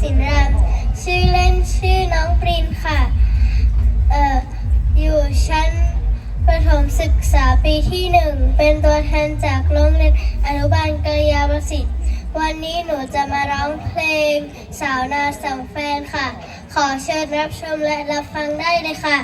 สินรามชื่อเล่นชื่อน้องปรินค่ะ เอ่อ อยู่ชั้นประถมศึกษาปีที่หนึ่ง เป็นตัวแทนจากโรงเรียนอนุบาลกรยาประสิทธิ์ วันนี้หนูจะมาร้องเพลงสาวนาสังแฟนค่ะ ขอเชิญรับชมและรับฟังได้เลยค่ะ